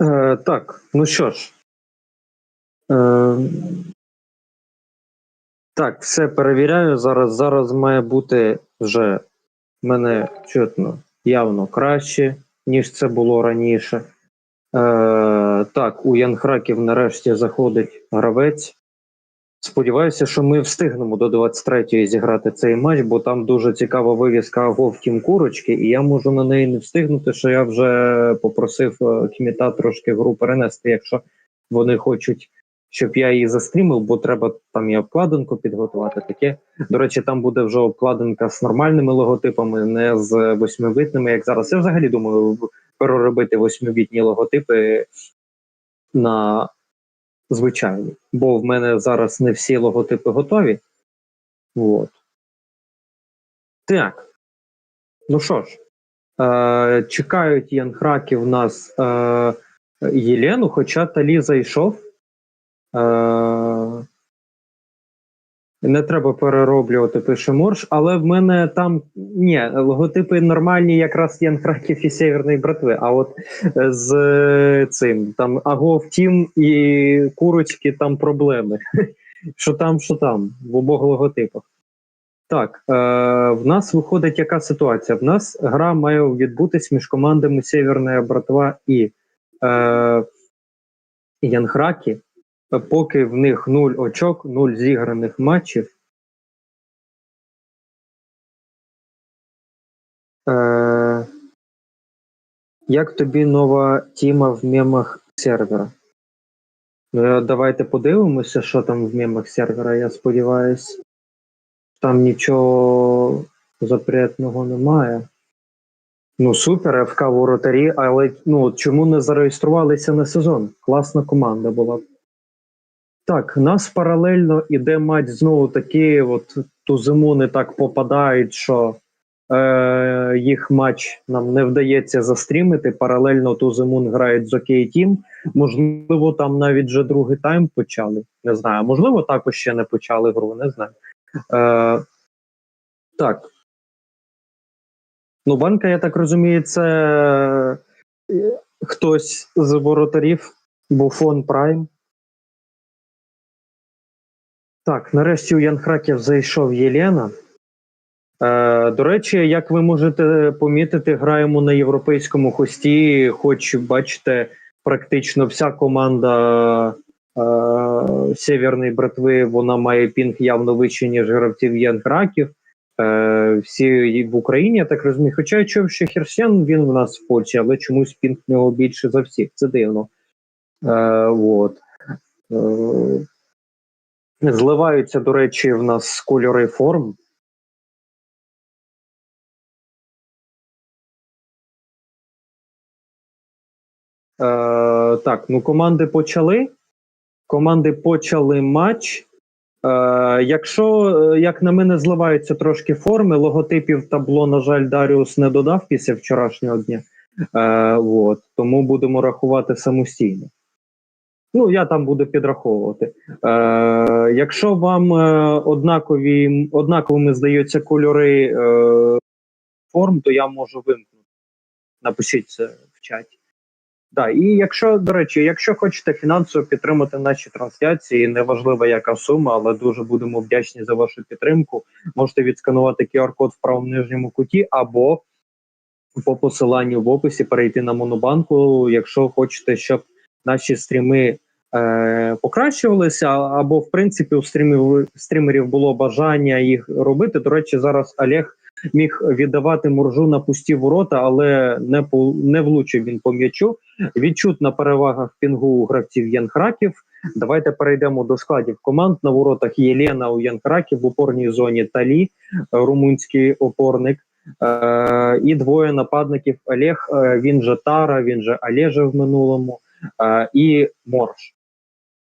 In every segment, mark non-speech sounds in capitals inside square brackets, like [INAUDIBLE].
Е, так, ну що ж. Е, так, все перевіряю. Зараз зараз має бути вже мене чутно явно краще, ніж це було раніше. Е, так, у Янхраків нарешті заходить гравець. Сподіваюся, що ми встигнемо до 23-ї зіграти цей матч, бо там дуже цікава вивіска Агов Курочки, і я можу на неї не встигнути, що я вже попросив е, Кміта трошки гру перенести, якщо вони хочуть, щоб я її застрімив, бо треба там і обкладинку підготувати. Таке. До речі, там буде вже обкладинка з нормальними логотипами, не з восьмивитними, як зараз. Я взагалі думаю переробити восьмивітні логотипи на звичайні, бо в мене зараз не всі логотипи готові. От. Так. Ну що ж, е, чекають Ян у нас е, Єлену, хоча Талі зайшов. Е, не треба перероблювати, пише Морж, але в мене там ні, логотипи нормальні, якраз Ян Храків і Северної братви. А от е, з е, цим там Агов Тім і курочки там проблеми. [LAUGHS] Що там, що там, в обох логотипах. Так, е, в нас виходить яка ситуація? В нас гра має відбутись між командами Северна братва і е, Янхракі поки в них нуль очок, нуль зіграних матчів. Е, Як тобі нова тіма в мемах сервера? Ну, Давайте подивимося, що там в мемах сервера, я сподіваюся. Там нічого запретного немає. Ну, супер, ФК воротарі, але ну, чому не зареєструвалися на сезон? Класна команда була. Так, нас паралельно іде матч знову таки, от ту зиму не так попадають, що е, їх матч нам не вдається застрімити. Паралельно ту зиму грають з Окей Тім. Можливо, там навіть вже другий тайм почали. Не знаю. Можливо, також ще не почали гру, не знаю. Е, Так. Ну, банка, я так розумію, це е, хтось з воротарів, Буфон Прайм. Так, нарешті у Янхраків зайшов Єлена. Е, До речі, як ви можете помітити, граємо на європейському хості, хоч бачите, практично вся команда е, Северної братви вона має пінг явно вищий, ніж гравців Янхраків. Е, Всі в Україні, я так розумію. Хоча я чув, що Херсен він в нас в Польщі, але чомусь пінг в нього більше за всіх. Це дивно. Е, вот. Е, Зливаються, до речі, в нас кольори форм. Е, Так, ну команди почали. Команди почали матч. Е, Якщо, е, як на мене, зливаються трошки форми, логотипів табло, на жаль, Даріус не додав після вчорашнього дня. Е, от, Тому будемо рахувати самостійно. Ну, я там буду підраховувати. Е, Якщо вам е, однакові, однаковими здаються кольори е, форм, то я можу вимкнути. Напишіть це в чаті. Да, і якщо, до речі, якщо хочете фінансово підтримати наші трансляції, неважливо яка сума, але дуже будемо вдячні за вашу підтримку. Можете відсканувати QR-код в правому нижньому куті або по посиланню в описі перейти на Монобанку, якщо хочете, щоб наші стріми е, покращувалися, або в принципі у стрімів, стрімерів було бажання їх робити. До речі, зараз Олег міг віддавати моржу на пусті ворота, але не по не влучив він по м'ячу. Відчутна перевага в пінгу гравців Янхраків. Давайте перейдемо до складів команд. На воротах Єлена у Янхраків в опорній зоні Талі, румунський опорник. Е, і двоє нападників Олег, е, він же Тара, він же Олеже в минулому, і Морж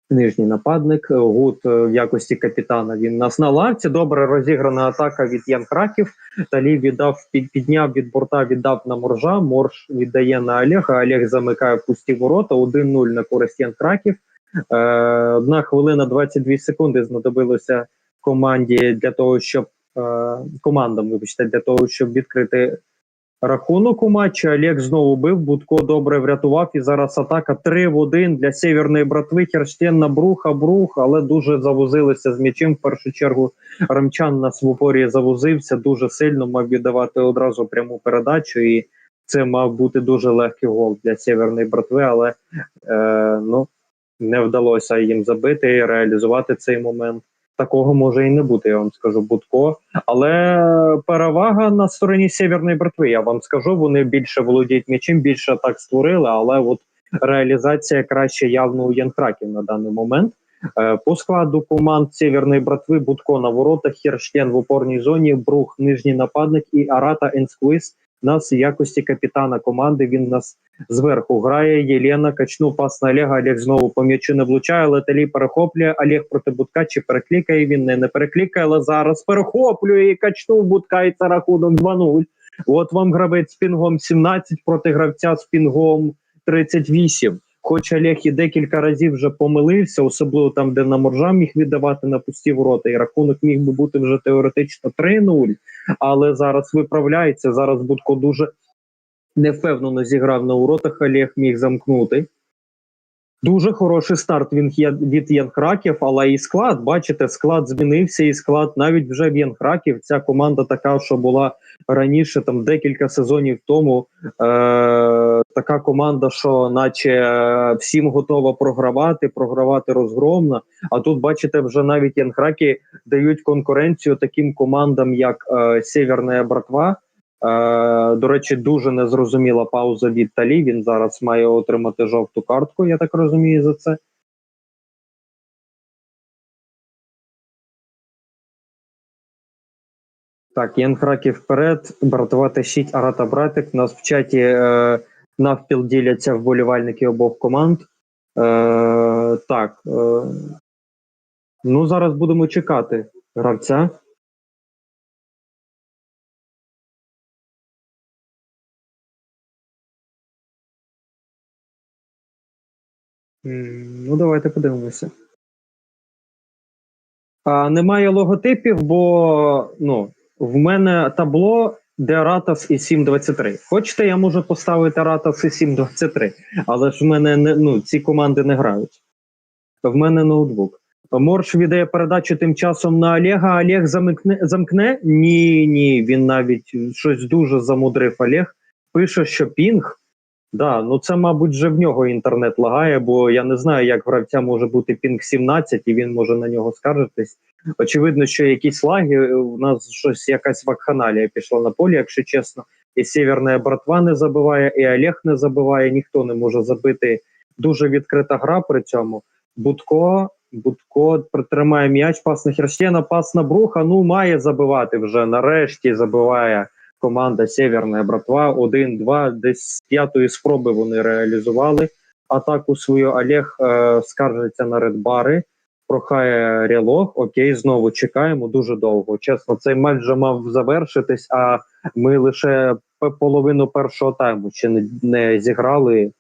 нижній нападник. Гуд е, в якості капітана. Він нас на лавці. Добре розіграна атака від Ян Краків. Талі віддав підняв від борта, віддав на моржа. Морж віддає на Олега. Олег замикає пусті ворота. 1-0 на користь Ян Краків. Е, Одна хвилина 22 секунди знадобилося команді для того, щоб е, командам вибачте, для того, щоб відкрити Рахунок у матчі Олег знову бив, Будко добре врятував. І зараз атака 3 в 1 для северної братви. Херштен на бруха, брух, але дуже завозилися з м'ячем. В першу чергу Рамчан нас в упорі завозився дуже сильно. Мав віддавати одразу пряму передачу, і це мав бути дуже легкий гол для северної братви, але е, ну не вдалося їм забити і реалізувати цей момент. Такого може і не бути, я вам скажу Будко. Але перевага на стороні Сєвєрної братви. Я вам скажу, вони більше володіють м'ячем, більше так створили, але от реалізація краще явно у Янкраків на даний момент. Е, По складу команд Сєвєрної братви Будко на воротах, Херштен в опорній зоні, Брух, нижній нападник і Арата Енсквиз нас в якості капітана команди. Він нас зверху грає. Єлена качну пас на Олега. Олег знову по м'ячу не влучає. Леталі перехоплює. Олег проти Будка чи переклікає. Він не, не переклікає, але зараз перехоплює і качнув Будка. І це рахунок 2-0. От вам гравець з пінгом 17 проти гравця з пінгом 38. Хоч Олег і декілька разів вже помилився, особливо там, де на моржа міг віддавати на пусті ворота, і рахунок міг би бути вже теоретично 3-0, але зараз виправляється. Зараз Будко дуже невпевнено зіграв на воротах, Олег міг замкнути. Дуже хороший старт він від Янхраків, але і склад, бачите, склад змінився, і склад навіть вже в Янхраків. Ця команда така, що була раніше, там декілька сезонів тому. Е- така команда, що наче е, всім готова програвати, програвати розгромно. А тут, бачите, вже навіть Янхраки дають конкуренцію таким командам, як е- Сєвєрна Братва. Е, до речі, дуже незрозуміла пауза від Талі. Він зараз має отримати жовту картку, я так розумію, за це. Так, Ян Храків вперед, братва тащить Арата Братик. Нас в чаті е, навпіл діляться вболівальники обох команд. Е, так. Е, ну, зараз будемо чекати гравця. Ну, давайте подивимося. А, немає логотипів, бо ну, в мене табло, де Ратас і 723. Хочете, я можу поставити Ратас і 723, але ж в мене не, ну, ці команди не грають. В мене ноутбук. Морш віддає передачу тим часом на Олега. Олег замкне, замкне? Ні, ні. Він навіть щось дуже замудрив Олег. Пише, що пінг. Да, ну це, мабуть, вже в нього інтернет лагає, бо я не знаю, як гравця може бути пінг 17, і він може на нього скаржитись. Очевидно, що якісь лаги, у нас щось якась вакханалія пішла на полі, якщо чесно. І Сєвєрна братва не забиває, і Олег не забиває, ніхто не може забити. Дуже відкрита гра при цьому. Будко, Будко притримає м'яч, пас на Херстєна, пас на Бруха. Ну, має забивати вже. Нарешті забиває команда Сєвєрна братва. 1-2. Десь п'ятої спроби вони реалізували атаку свою. Олег е, скаржиться на редбари, прохає рялог. Окей, знову чекаємо дуже довго. Чесно, цей матч вже мав завершитись, а ми лише половину першого тайму ще не, не зіграли.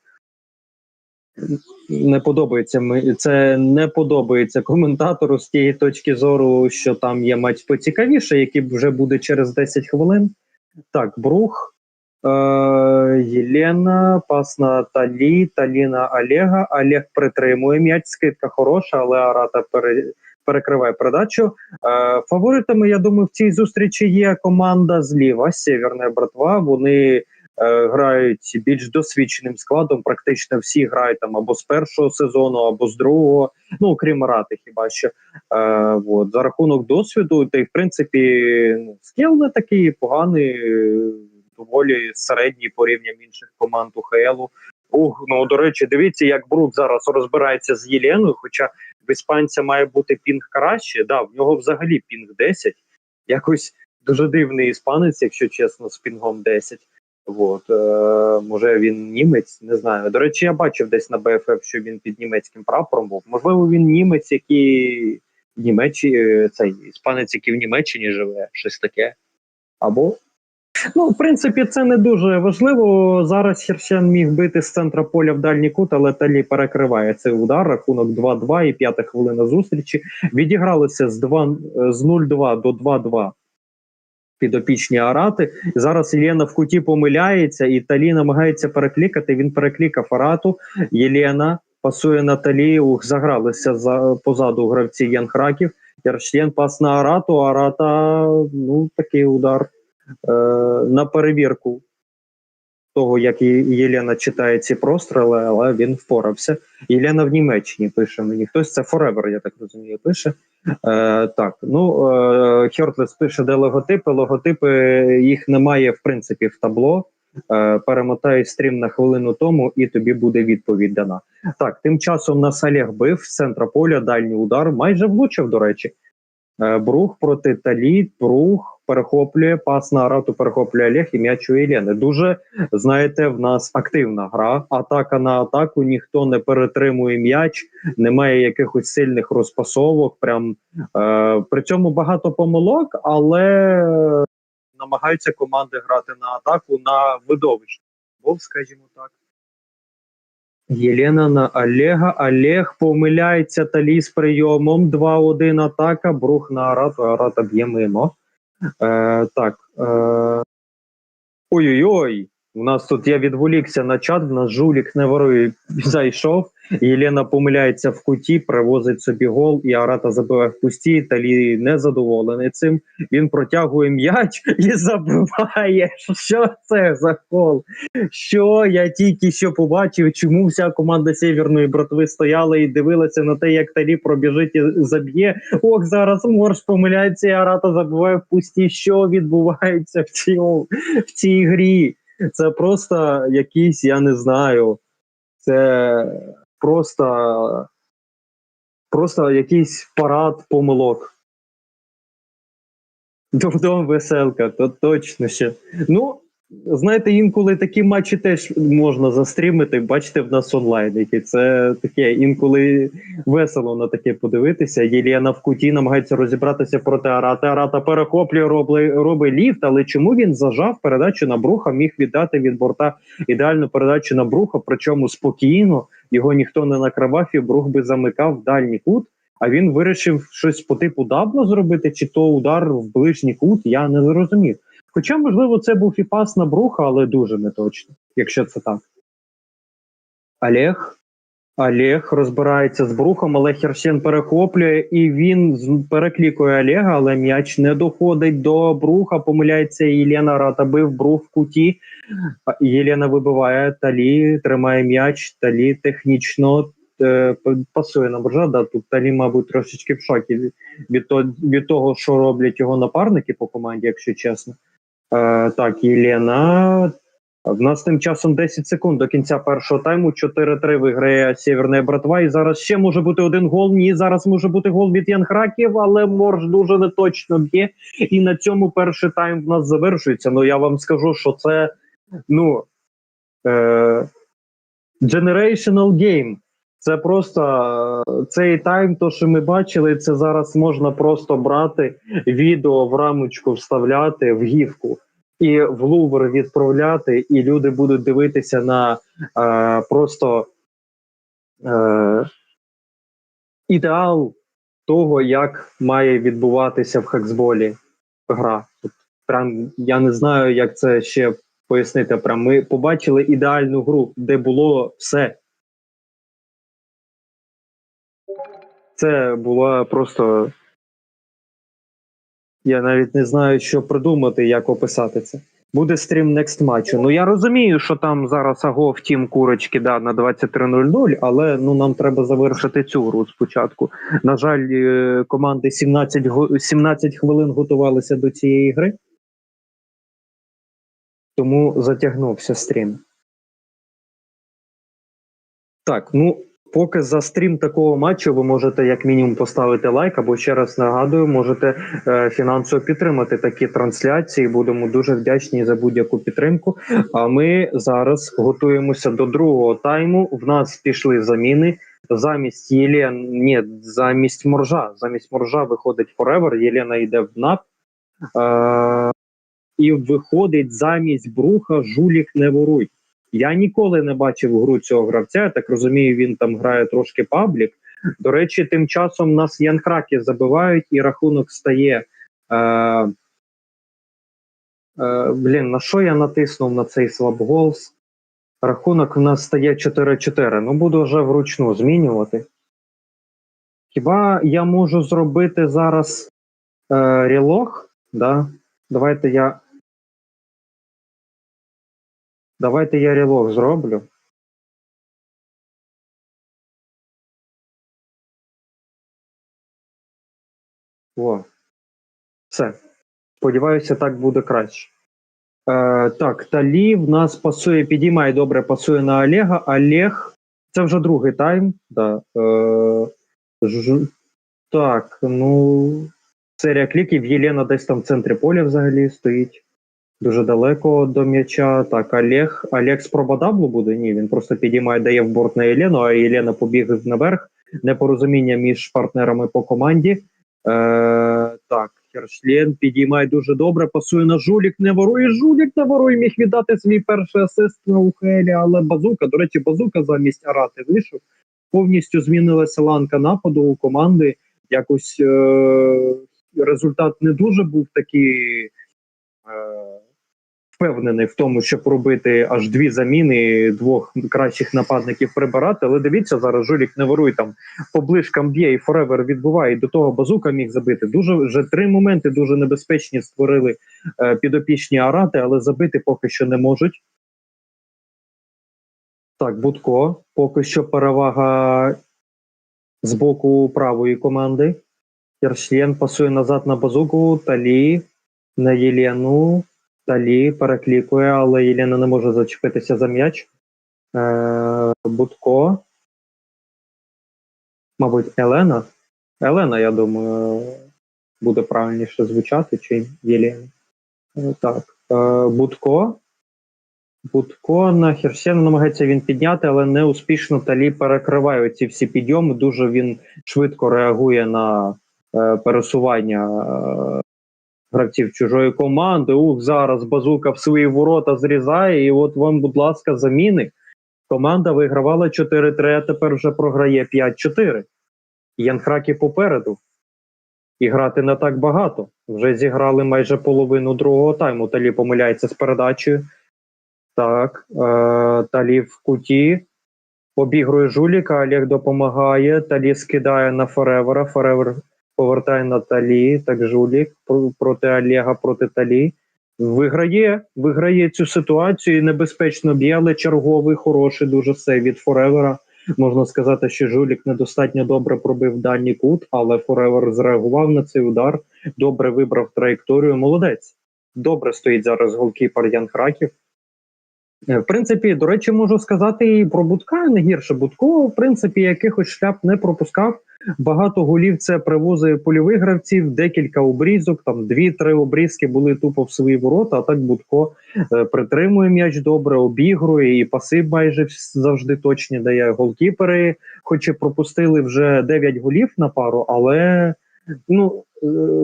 Не подобається це не подобається коментатору з тієї точки зору, що там є матч поцікавіше, який вже буде через 10 хвилин. Так, Брух, е, Єлена, пас на Талі, Талі на Олега. Олег притримує м'яч, скидка хороша, але Арата пере, перекриває передачу. Е, фаворитами, я думаю, в цій зустрічі є команда зліва, Сєвєрна братва. Вони грають більш досвідченим складом. Практично всі грають там або з першого сезону, або з другого. Ну окрім Арати, хіба що. Е, от, за рахунок досвіду, та й в принципі скіл не такий поганий, е, доволі середній порівнянням інших команд УХЛу. Ух, ну до речі, дивіться, як Брук зараз розбирається з Єленою. Хоча в іспанця має бути пінг краще. Да, в нього взагалі пінг 10. Якось дуже дивний іспанець, якщо чесно, з пінгом 10. От, е, може він німець, не знаю. До речі, я бачив десь на БФФ, що він під німецьким прапором був. Можливо, він німець, який в цей іспанець, який в Німеччині живе, щось таке. Або. Ну, в принципі, це не дуже важливо. Зараз Херсян міг бити з центра поля в дальній кут, але Талі перекриває цей удар. Рахунок 2-2 і п'ята хвилина зустрічі. Відігралося з 2, з 0-2 до 2-2 підопічні Арати. Зараз Єлена в куті помиляється, і Талі намагається переклікати. Він переклікав Арату. Єлена пасує на Талі. Загралися за позаду гравці Ян Храків. Яршлен пас на Арату. Арата ну такий удар е, на перевірку того, як Єлена читає ці простріли, але він впорався. Єлена в Німеччині пише мені. Хтось це Forever, я так розумію, пише. Е, так, ну е, Хьортлес пише, де логотипи. Логотипи їх немає в принципі в табло. Е, перемотаю стрім на хвилину тому, і тобі буде відповідь дана. Так, тим часом на салях бив з центра поля, дальній удар, майже влучив, до речі. Е, Брух проти Талі, Брух перехоплює пас на Арату, перехоплює Олег і м'яч у Єлени. Дуже знаєте, в нас активна гра. Атака на атаку, ніхто не перетримує м'яч, немає якихось сильних розпасовок. Прям е, при цьому багато помилок, але намагаються команди грати на атаку на видовищ. Бо, скажімо так. Єлена на Олега. Олег помиляється Талі з прийомом. 2-1 атака. Брух на Арату. Арата б'є мимо. Е, так. Е, ой-ой-ой. У нас тут я відволікся на чат, в нас жулік не ворує [LAUGHS] зайшов. Єлена помиляється в куті, привозить собі гол, і Арата забиває в пусті. Талі не задоволений цим. Він протягує м'яч [LAUGHS] і забиває. Що це за гол? Що я тільки що побачив, чому вся команда Сєвєрної братви стояла і дивилася на те, як Талі пробіжить і заб'є. Ох, зараз морж помиляється, і Арата забиває в пусті. Що відбувається в цьому в цій грі? Це просто якийсь, я не знаю. Це просто, просто якийсь парад помилок. Дом веселка, то точно ще. Ну, знаєте, інколи такі матчі теж можна застрімити. Бачите, в нас онлайн, які це таке інколи весело на таке подивитися. Єліана в куті намагається розібратися проти Арата. Арата перехоплює, робить, робить ліфт, але чому він зажав передачу на бруха, міг віддати від борта ідеальну передачу на бруха, причому спокійно його ніхто не накривав, і брух би замикав в дальній кут. А він вирішив щось по типу дабла зробити, чи то удар в ближній кут, я не зрозумів. Хоча, можливо, це був і пас на бруха, але дуже не точно, якщо це так. Олег. Олег розбирається з брухом, але Херсен перехоплює і він переклікує Олега, але м'яч не доходить до бруха. Помиляється Єлена Рата бив брух в куті. Єлена вибиває Талі, тримає м'яч. Талі технічно е, пасує на боржа. Да, тут Талі, мабуть, трошечки в шокі від, від того, що роблять його напарники по команді, якщо чесно. Е, так, Єлена. В нас тим часом 10 секунд до кінця першого тайму. 4-3 виграє Сєвєрна братва. І зараз ще може бути один гол. Ні, зараз може бути гол від Ян Храків, але Морж дуже неточно б'є. І на цьому перший тайм в нас завершується. Ну я вам скажу, що це ну е, generational game. Це просто е, цей тайм, то що ми бачили, це зараз можна просто брати відео в рамочку, вставляти в гівку і в Лувр відправляти, і люди будуть дивитися на е, просто е, ідеал того, як має відбуватися в хексболі гра. Прям я не знаю, як це ще пояснити. Прям ми побачили ідеальну гру, де було все. Це була просто. Я навіть не знаю, що придумати, як описати це. Буде стрім next матчу. Ну я розумію, що там зараз аго втім курочки да, на 23.00, але ну нам треба завершити цю гру спочатку. На жаль, е, команди 17, 17 хвилин готувалися до цієї гри. Тому затягнувся стрім. Так, ну поки за стрім такого матчу ви можете як мінімум поставити лайк, або ще раз нагадую, можете е, фінансово підтримати такі трансляції. Будемо дуже вдячні за будь-яку підтримку. А ми зараз готуємося до другого тайму. В нас пішли заміни. Замість Єлен, ні, замість моржа. Замість моржа виходить Forever, Єлена йде в НАП. Е, і виходить замість бруха жулік не воруй. Я ніколи не бачив гру цього гравця. Я так розумію, він там грає трошки паблік. До речі, тим часом нас Янхраки забивають, і рахунок стає е, Е, блін, на що я натиснув на цей слабголс? Рахунок в нас стає 4-4. Ну, буду вже вручну змінювати. Хіба я можу зробити зараз е, релог? Да? Давайте я. Давайте я релог зроблю. О. Все. Сподіваюся, так буде краще. Е, так, Талі в нас пасує, підіймає добре, пасує на Олега. Олег. Це вже другий тайм. Да. Е, ж, так, ну. Серія кліків. Єлена десь там в центрі поля взагалі стоїть. Дуже далеко до м'яча. Так, Олег. Олег спроба буде? Ні, він просто підіймає, дає в борт на Єлену, а Єлена побіг наверх. Непорозуміння між партнерами по команді. Е, так, Хершлен підіймає дуже добре, пасує на жулік, не ворує. Жулік не ворує, міг віддати свій перший асист на Ухелі, але базука, до речі, базука замість Арати вийшов. Повністю змінилася ланка нападу у команди. Якось е- результат не дуже був такий е- впевнений в тому, щоб робити аж дві заміни двох кращих нападників прибирати. Але дивіться, зараз жулік не ворує там поближкам б'є і Форевер відбуває. До того базука міг забити. Дуже вже три моменти дуже небезпечні створили е, підопічні арати, але забити поки що не можуть. Так, Будко. Поки що перевага з боку правої команди. Кершлєн пасує назад на базуку. Талі на Єлену. Талі переклікує, але Єлена не може зачепитися за м'яч. Е, Будко. Мабуть, Елена. Елена, я думаю, буде правильніше звучати, чи Єлена. Е, Так. Е, Будко. Будко на Херсена намагається він підняти, але не успішно Талі перекриває ці всі підйоми. Дуже він швидко реагує на е, пересування е, гравців чужої команди. Ух, зараз базука в свої ворота зрізає. І от вам, будь ласка, заміни. Команда вигравала 4-3, а тепер вже програє 5-4. Янхраки попереду. І грати не так багато. Вже зіграли майже половину другого тайму. Талі помиляється з передачею. Так, е, Талі в куті. Обігрує жуліка, Олег допомагає. Талі скидає на Форевера. Форевер повертає на Талі. Так, жулік проти Олега, проти Талі. Виграє, виграє цю ситуацію і небезпечно б'є, але черговий хороший дуже сей від Форевера. Можна сказати, що жулік недостатньо добре пробив дальній кут, але Форевер зреагував на цей удар, добре вибрав траєкторію. Молодець. Добре стоїть зараз голкіпер Ян Храків. Е, В принципі, до речі, можу сказати і про Будка не гірше. Будко, в принципі, якихось шляп не пропускав. Багато голів це привозить польових гравців, декілька обрізок, там дві-три обрізки були тупо в свої ворота. А так Будко е, притримує м'яч добре, обігрує і паси майже завжди точні дає. Голкіпери, хоч і пропустили вже 9 голів на пару, але ну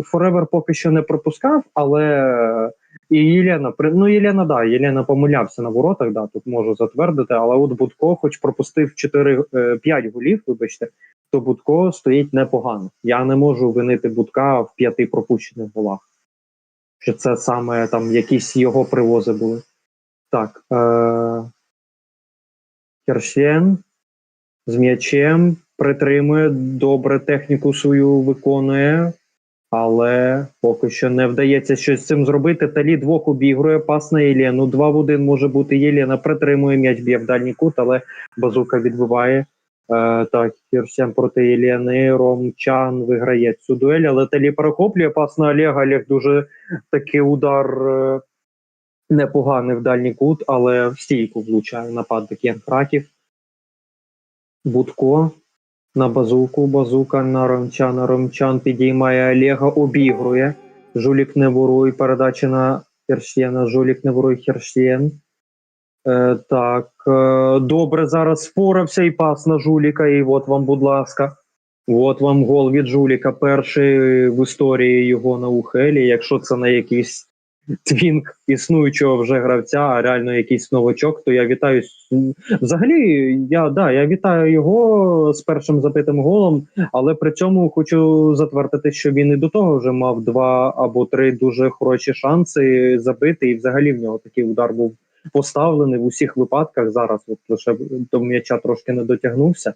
Форевер поки що не пропускав, але. І Єлена, ну Єлена, да, Єлена помилявся на воротах, да, тут можу затвердити, але от Будко, хоч пропустив 4, 5 голів, вибачте, то Будко стоїть непогано. Я не можу винити Будка в п'яти пропущених голах. Що це саме там якісь його привози були. Так. Е- Кершен з м'ячем притримує, добре техніку свою виконує, але поки що не вдається щось з цим зробити. Талі двох обігрує, пас на Єлену. Два в один може бути Єлена. Притримує м'яч, б'є в дальній кут, але базука відбиває. Е, так, Хірсян проти Єлени, Ромчан виграє цю дуель, але Талі перехоплює пас на Олега. Олег дуже такий удар е, непоганий в дальній кут, але в стійку влучає нападник Ян. Будко на базуку, базука на Ромчана. Ромчан підіймає Олега, обігрує. Жулік не воруй, передача на Хершєна. Жулік не воруй Хершєн. Е, так, е, добре, зараз впорався і пас на Жуліка. І от вам, будь ласка. От вам гол від Жуліка. Перший в історії його на Ухелі. Якщо це не якийсь твінк існуючого вже гравця, а реально якийсь новачок, то я вітаю. Взагалі, я да, я вітаю його з першим забитим голом, але при цьому хочу затвердити, що він і до того вже мав два або три дуже хороші шанси забити, і взагалі в нього такий удар був поставлений в усіх випадках. Зараз от лише до м'яча трошки не дотягнувся.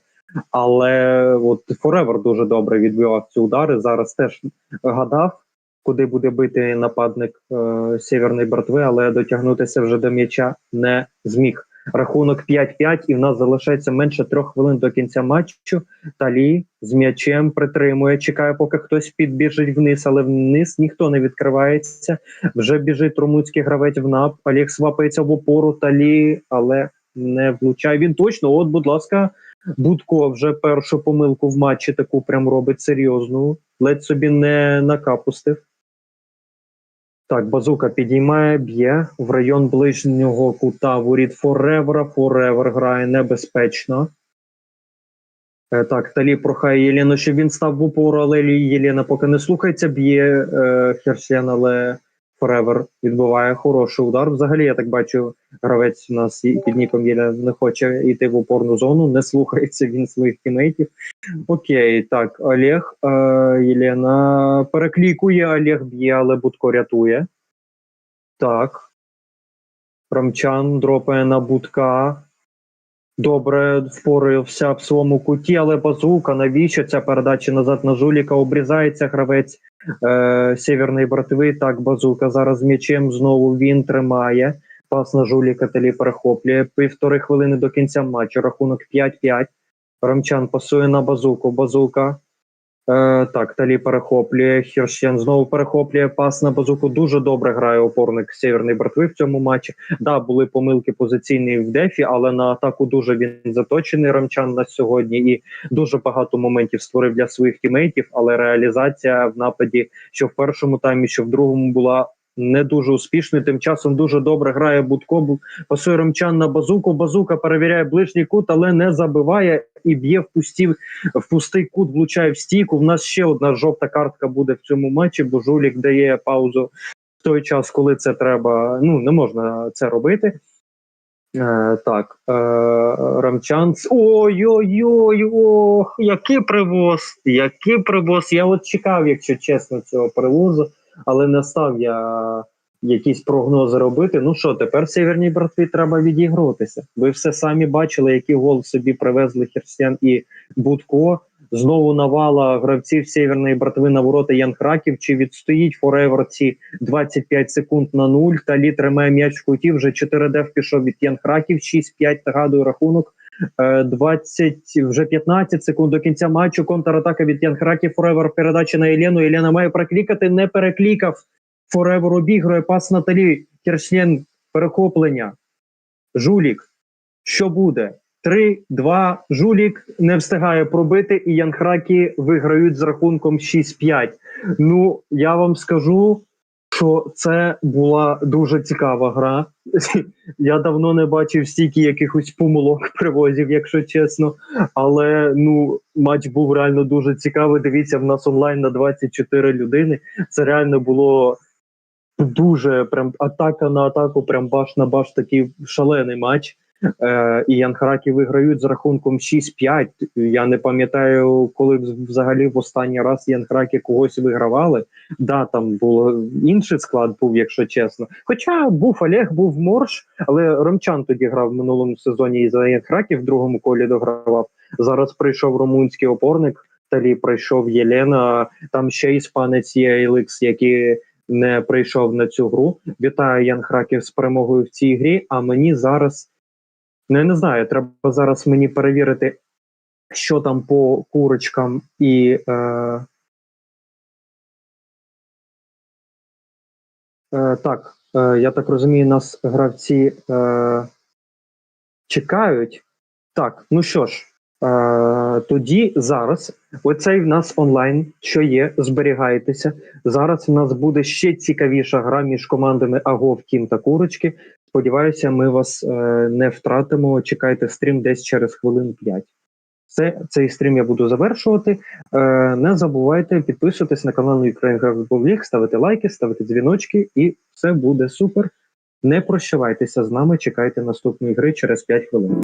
Але от Форевер дуже добре відбивав ці удари. Зараз теж гадав, куди буде бити нападник е, Сєвєрної братви, але дотягнутися вже до м'яча не зміг. Рахунок 5-5, і в нас залишається менше трьох хвилин до кінця матчу. Талі з м'ячем притримує, чекає, поки хтось підбіжить вниз, але вниз ніхто не відкривається. Вже біжить румунський гравець в нап. Олег свапається в опору Талі, але не влучає. Він точно, от, будь ласка, Будко вже першу помилку в матчі таку прям робить серйозну. Ледь собі не накапустив. Так, базука підіймає, б'є в район ближнього кута воріт Форевера. Форевер грає небезпечно. Е, так, Талі прохає Єлену, щоб він став в упору, але Єлена поки не слухається, б'є е, Херсен, але Форевер відбуває хороший удар. Взагалі, я так бачу, гравець у нас під ніком Єля не хоче йти в опорну зону, не слухається він своїх тімейтів. Окей, так, Олег, е, Єлена переклікує, Олег б'є, але Будко рятує. Так. Рамчан дропає на Будка. Добре впорався в своєму куті, але базука, навіщо ця передача назад на жуліка? Обрізається гравець е, Сєвєрної братви. Так, базука зараз м'ячем знову він тримає. Пас на жуліка Талі перехоплює. Півтори хвилини до кінця матчу. Рахунок 5-5. Рамчан пасує на базуку. Базука. Е, так, Талі перехоплює. Хірщен знову перехоплює пас на базуку. Дуже добре грає опорник Сєвєрної братви в цьому матчі. Да, були помилки позиційні в дефі, але на атаку дуже він заточений Рамчан на сьогодні і дуже багато моментів створив для своїх тімейтів. Але реалізація в нападі, що в першому таймі, що в другому була. Не дуже успішною. Тим часом дуже добре грає Будко. Пасує Ромчан на базуку. Базука перевіряє ближній кут, але не забиває і б'є в пусті в пустий кут, влучає в стійку. В нас ще одна жовта картка буде в цьому матчі, бо Жулік дає паузу в той час, коли це треба. Ну не можна це робити. Е, так, е, Рамчан. Ой-ой-ой, ох, який привоз! Який привоз! Я от чекав, якщо чесно, цього привозу, але не став я якісь прогнози робити. Ну що, тепер Северній братві треба відігруватися. Ви все самі бачили, який гол собі привезли Херсян і Будко. Знову навала гравців Северної братви на ворота Ян Краків. Чи відстоїть Форевер ці 25 секунд на нуль? Та Талі тримає м'яч в куті. Вже 4 дев пішов від Ян Краків. 6-5, нагадую рахунок. Е, 20, вже 15 секунд до кінця матчу. Контратака від Ян Краків. Форевер передача на Єлену. Єлена має проклікати, не переклікав. Форевер обігрує пас на Талі. Кершлен перехоплення. Жулік. Що буде? 3-2. Жулік не встигає пробити, і Янхракі виграють з рахунком 6-5. Ну, я вам скажу, що це була дуже цікава гра. Я давно не бачив стільки якихось помилок [LAUGHS] привозів, якщо чесно. Але ну, матч був реально дуже цікавий. Дивіться, в нас онлайн на 24 людини. Це реально було дуже прям атака на атаку, прям баш на баш такий шалений матч. Е, і Янхаракі виграють з рахунком 6-5. Я не пам'ятаю, коли взагалі в останній раз Янхаракі когось вигравали. Да, там було інший склад був, якщо чесно. Хоча був Олег, був Морш, але Ромчан тоді грав в минулому сезоні і за Янхаракі в другому колі догравав. Зараз прийшов румунський опорник. Талі прийшов Єлена. Там ще іспанець є Еликс, який не прийшов на цю гру. Вітаю Ян Храків з перемогою в цій грі. А мені зараз ну я не знаю, треба зараз мені перевірити, що там по курочкам і. Е, е, так, е, я так розумію, нас гравці е, чекають. Так, ну що ж, е, тоді зараз оцей в нас онлайн, що є, зберігайтеся. Зараз в нас буде ще цікавіша гра між командами Агов, Кім та Курочки. Сподіваюся, ми вас е, не втратимо. Чекайте стрім десь через хвилин 5. Це цей стрім я буду завершувати. Е, не забувайте підписуватись на канал Ukraine League, ставити лайки, ставити дзвіночки, і все буде супер. Не прощавайтеся з нами, чекайте наступної гри через 5 хвилин.